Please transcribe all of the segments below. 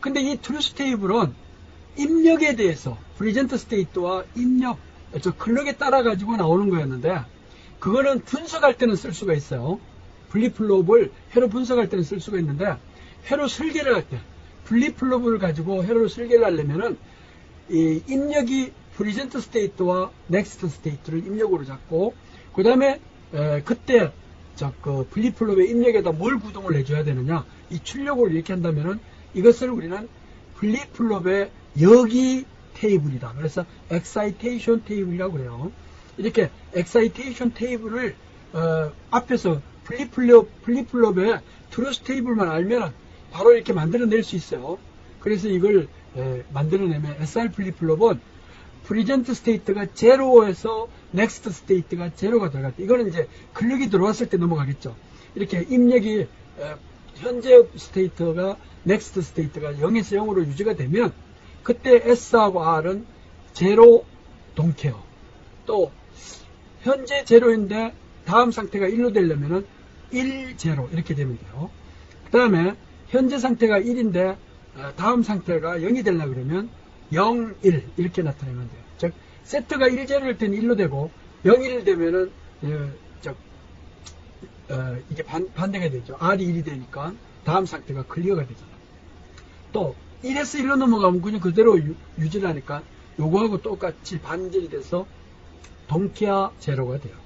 근데 이 트루스 테이블은 입력에 대해서 프리젠트 스테이트와 입력, 저 클럭에 따라 가지고 나오는 거였는데 그거는 분석할 때는 쓸 수가 있어요. 블리플롭을 회로 분석할 때는 쓸 수가 있는데 회로 설계를 할때 블리플롭을 가지고 회로 설계를 하려면은 이 입력이 프리젠트 스테이트와 넥스트 스테이트를 입력으로 잡고 그 다음에 그때 저그 블리플롭의 입력에다 뭘 구동을 해줘야 되느냐 이 출력을 이렇게 한다면은 이것을 우리는 블리플롭의 여기 테이블이다. 그래서 엑사이테이션 테이블이라고 그래요. 이렇게 엑사이테이션 테이블을 어, 앞에서 플리플롭, 플리플롭의 트루스 테이블만 알면 바로 이렇게 만들어낼 수 있어요. 그래서 이걸 에, 만들어내면 SR 플리플롭은 프리젠트 스테이트가 제로에서 넥스트 스테이트가 제로가 들어갈 때 이거는 이제 근력이 들어왔을 때 넘어가겠죠. 이렇게 입력이 에, 현재 스테이트가 넥스트 스테이트가 0에서 0으로 유지가 되면 그때 S하고 R은 제로 동케어 또 현재 제로인데 다음 상태가 1로 되려면은 1, 제로 이렇게 되면 돼요. 그 다음에 현재 상태가 1인데 어, 다음 상태가 0이 되려 그러면 0, 1 이렇게 나타내면 돼요. 즉 세트가 1, 제로일 때는 1로 되고 0, 1 되면은 예, 즉 어, 이게 반, 반대가 되죠. R이 1이 되니까 다음 상태가 클리어가 되잖아요. 또 1에서 1로 넘어가면 그냥 그대로 유, 유지를 하니까 요거하고 똑같이 반절이 돼서 동키아 제로가 돼요.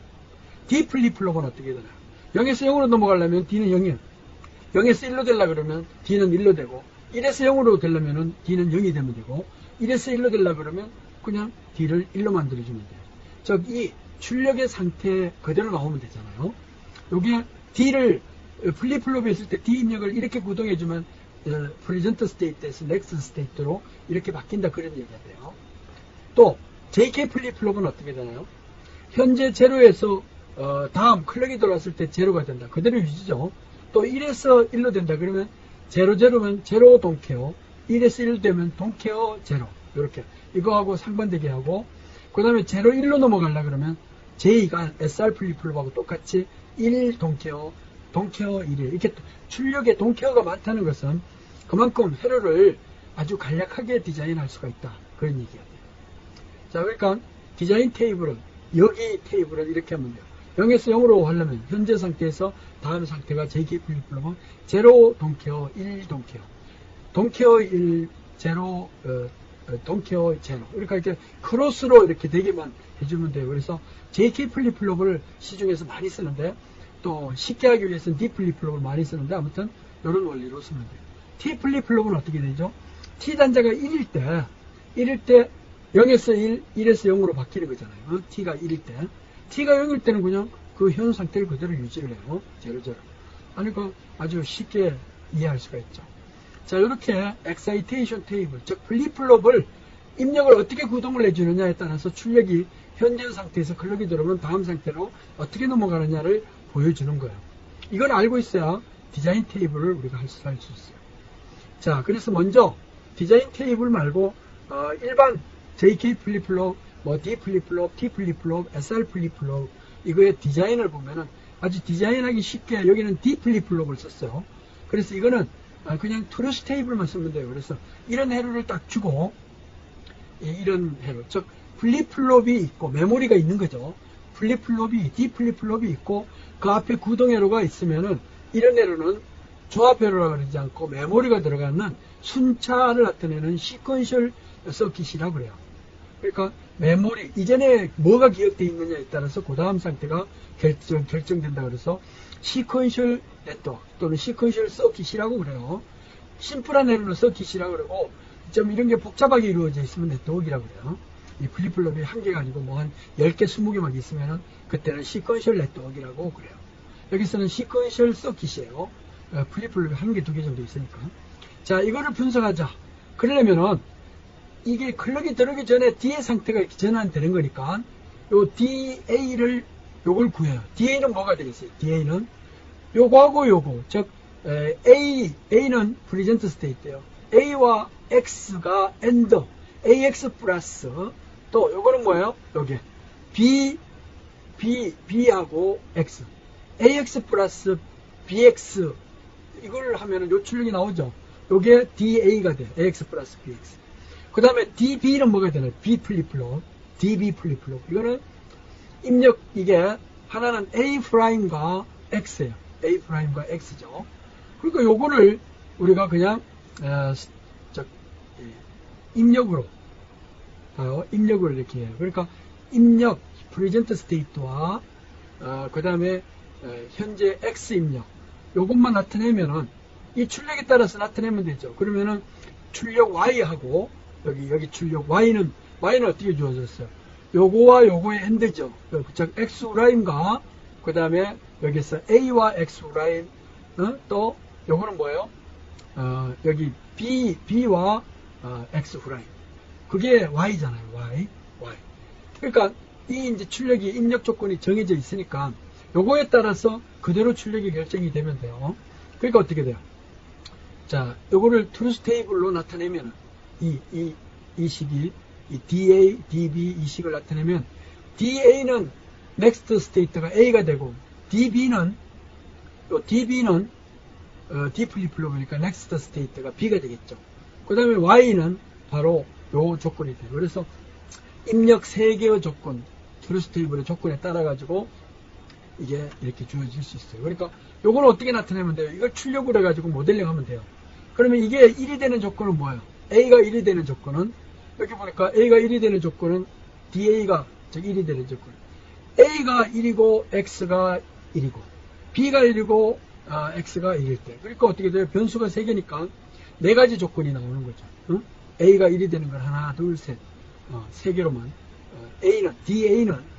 D 플리플롭은 어떻게 되나요? 0에서 0으로 넘어가려면 D는 0이에요. 0에서 1로 되려 그러면 D는 1로 되고 1에서 0으로 되려면 D는 0이 되면 되고 1에서 1로 되려 그러면 그냥 D를 1로 만들어주면 돼요. 즉 이 출력의 상태 그대로 나오면 되잖아요. 여기에 D를 플리플롭에 있을 때 D 입력을 이렇게 구동해주면 프리젠트 스테이트에서 넥스트 스테이트로 이렇게 바뀐다 그런 얘기가 돼요. 또 JK 플리플롭은 어떻게 되나요? 현재 제로에서 어, 다음 클럭이 돌았을 때 제로가 된다. 그대로 유지죠. 또 1에서 1로 된다. 그러면 제로 제로면 제로 동케어 1에서 1 되면 동케어 제로 이렇게 이거하고 상반되게 하고 그 다음에 제로 1로 넘어가려 그러면 J가 SR 플리플롭하고 똑같이 1 동케어 동케어 1이 이렇게 출력에 동케어가 많다는 것은 그만큼 회로를 아주 간략하게 디자인할 수가 있다. 그런 돼요. 자, 그러니까 디자인 테이블은 여기 테이블을 이렇게 하면 돼요. 0에서 0으로 하려면 현재 상태에서 다음 상태가 JK 플립플러면 제로 동케어 1 동케어 동케어 1 제로 어, 어, 동케어 제로 그러니까 이렇게 크로스로 이렇게 되게만 해주면 돼요. 그래서 JK 플립플롭을 시중에서 많이 쓰는데 또 쉽게 하기 위해서는 D 플립플롭을 많이 쓰는데 아무튼 이런 원리로 쓰면 돼요. T 플립플롭은 어떻게 되죠? T 단자가 1일 때 1일 때 0에서 1, 1에서 0으로 바뀌는 거잖아요. 어? T가 1일 때. T가 0일 때는 그냥 그 현 상태를 그대로 유지를 해요. 제로 제로. 아니, 그 아주 쉽게 이해할 수가 있죠. 자, 이렇게 엑사이테이션 테이블, 즉 플리플롭을 입력을 어떻게 구동을 해주느냐에 따라서 출력이 현재 상태에서 클럭이 들어오면 다음 상태로 어떻게 넘어가느냐를 보여주는 거예요. 이걸 알고 있어야 디자인 테이블을 우리가 할 수 있어요. 자, 그래서 먼저 디자인 테이블 말고 어, 일반 JK 플리플롭, 뭐 D 플리플롭, T 플리플롭, SR 플리플롭 이거의 디자인을 보면은 아주 디자인하기 쉽게 여기는 D 플리플롭을 썼어요. 그래서 이거는 아, 그냥 트루스 테이블만 쓰면 돼요. 그래서 이런 회로를 딱 주고 이런 회로, 즉 플리플롭이 있고 메모리가 있는 거죠. 플리플롭이 D 플리플롭이 있고 그 앞에 구동 회로가 있으면은 이런 회로는 조합 회로라 그러지 않고 메모리가 들어가는 순차를 나타내는 시퀀셜 서킷이라고 그래요. 그러니까 메모리 이전에 뭐가 기억되어 있느냐에 따라서 그 다음 상태가 결정, 결정된다 그래서 시퀀셜 네트워크 또는 시퀀셜 서킷이라고 그래요. 심플한 애로는 서킷이라고 그러고 좀 이런 게 복잡하게 이루어져 있으면 네트워크라고 그래요. 이 플리플롭이 한 개가 아니고 뭐 한 10개, 20개만 있으면은 그때는 시퀀셜 네트워크라고 그래요. 여기서는 시퀀셜 서킷이에요. 어, 플리플롭이 한 개, 두 개 정도 있으니까. 자, 이거를 분석하자. 그러려면은 이게 클럭이 들어오기 전에 D의 상태가 전환되는 거니까 요 DA를 요걸 구해요. DA는 뭐가 되겠어요? DA는 요거하고 요거 즉 에, A A는 프리젠트 스테이트예요. A와 X가 AND AX 플러스 또 요거는 뭐예요? 요게 B B B하고 X AX 플러스 BX 이걸 하면은 요 출력이 나오죠. 요게 DA가 돼. AX 플러스 BX. 그 다음에 DB는 뭐가 되나? B 플립플롭. DB 플립플롭. 이거는 입력, 이게 하나는 A 프라임과 X예요. A 프라임과 X죠. 그러니까 요거를 우리가 그냥, 어, 스- 저, 예, 입력으로, 어, 입력을 이렇게 해요. 그러니까 입력, 프레젠트 스테이트와, 어, 그 다음에 현재 X 입력, 요것만 나타내면은 이 출력에 따라서 나타내면 되죠. 그러면은 출력 Y하고 여기 여기 출력 Y는 Y는 어떻게 주어졌어요? 요거와 요거의 엔드죠. 즉 X 라인과 그 다음에 여기서 A와 X 라인 어? 또 요거는 뭐예요? 어, 여기 B B와 어, X 라인 그게 Y잖아요. Y Y 그러니까 이 이제 출력이 입력 조건이 정해져 있으니까 요거에 따라서 그대로 출력이 결정이 되면 돼요. 그러니까 어떻게 돼요? 자, 요거를 트루스 테이블로 나타내면 이, 이, 이 식이 이 DA, DB 이 식을 나타내면 DA는 next state가 A가 되고 DB는 요 DB는 어, D 플립플롭이니까 next state가 B가 되겠죠. 그 다음에 Y는 바로 요 조건이 돼요. 그래서 입력 3개의 조건, 트루스 테이블의 조건에 따라 가지고 이게 이렇게 주어질 수 있어요. 그러니까 요걸 어떻게 나타내면 돼요? 이걸 출력을 해가지고 모델링 하면 돼요. 그러면 이게 1이 되는 조건은 뭐예요? A가 1이 되는 조건은 여기 보니까 A가 1이 되는 조건은 DA가 즉 1이 되는 조건. A가 1이고 X가 1이고 B가 1이고 아, X가 1일 때. 그러니까 어떻게 돼요? 변수가 3개니까 4가지 조건이 나오는 거죠. 응? A가 1이 되는 건 하나, 둘, 셋. 어, 3개로만. 어, A는, DA는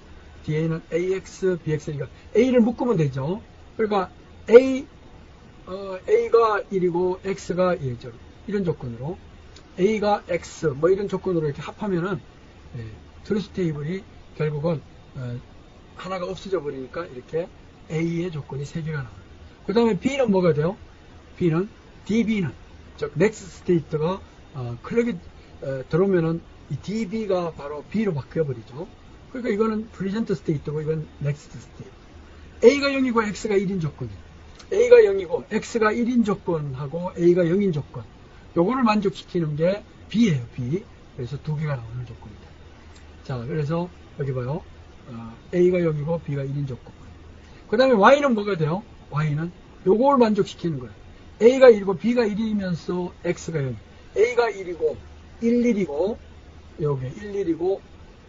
DA는 AX, BX니까 A를 묶으면 되죠. 그러니까 A, 어, A가 1이고 X가 1이죠. 이런 조건으로 A가 X 뭐 이런 조건으로 이렇게 합하면은 예, 트루스 테이블이 결국은 어, 하나가 없어져 버리니까 이렇게 A의 조건이 3개가 나와요. 그 다음에 B는 뭐가 돼요? B는 DB는 즉 넥스 스테이트가 어, 클럭이 어, 들어오면은 이 DB가 바로 B로 바뀌어버리죠. 그러니까 이거는 프리젠트 스테이트고 이건 넥스트 스테이트. A가 0이고 X가 1인 조건이에요. A가 0이고 X가 1인 조건하고 A가 0인 조건. 요거를 만족시키는 게 B예요, B. 그래서 두 개가 나오는 조건입니다. 자, 그래서 여기 봐요. 어, A가 0이고 B가 1인 조건. 그 다음에 Y는 뭐가 돼요? Y는 요걸 만족시키는 거예요. A가 1이고 B가 1이면서 X가 0. A가 1이고 1, 1이고 요게 1, 1이고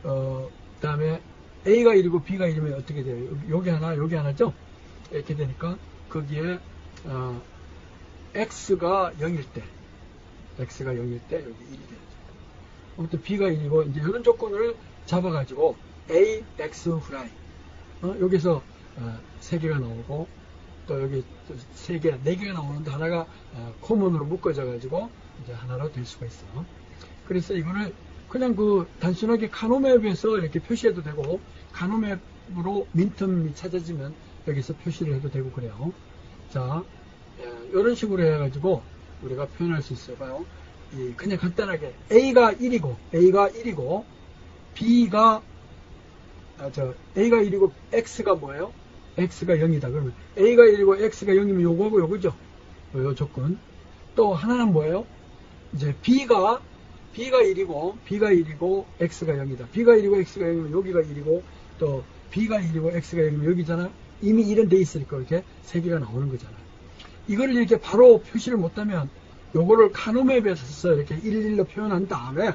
어, 그 다음에 A가 1이고 B가 1이면 어떻게 돼요? 여기, 여기 하나, 여기 하나죠? 이렇게 되니까 거기에 어, X가 0일 때 X가 0일 때 여기 1이 되죠. 아무튼 B가 1이고 이제 이런 조건을 잡아가지고 A, X 프라이 어, 여기서 어, 3개가 나오고 또 여기 3개, 4개가 나오는데 하나가 어, 코먼으로 묶어져 가지고 이제 하나로 될 수가 있어 요. 그래서 이거를 그냥 그 단순하게 카노맵에서 이렇게 표시해도 되고 카노맵으로 민텀이 찾아지면 여기서 표시를 해도 되고 그래요. 자, 이런 식으로 해가지고 우리가 표현할 수 있어요. 봐요. 이 그냥 간단하게 A가 1이고 A가 1이고 B가 아, 저 A가 1이고 X가 뭐예요? X가 0이다. 그러면 A가 1이고 X가 0이면 요거고 요거죠. 요, 요 조건. 또 하나는 뭐예요? 이제 B가 B가 1이고 B가 1이고 X가 0이다. B가 1이고 X가 0이면 여기가 1이고 또 B가 1이고 X가 0이면 여기잖아. 이미 이런 돼 있으니까 이렇게 세 개가 나오는 거잖아요. 이거를 이렇게 바로 표시를 못하면 요거를 카노맵에서 이렇게 일일로 표현한 다음에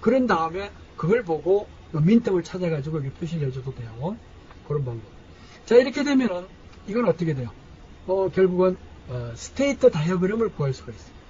그런 다음에 그걸 보고 민떡을 찾아가지고 이렇게 표시를 해줘도 돼요. 그런 방법. 자 이렇게 되면은 이건 어떻게 돼요? 어, 결국은 어, 스테이트 다이어그램을 구할 수가 있어요.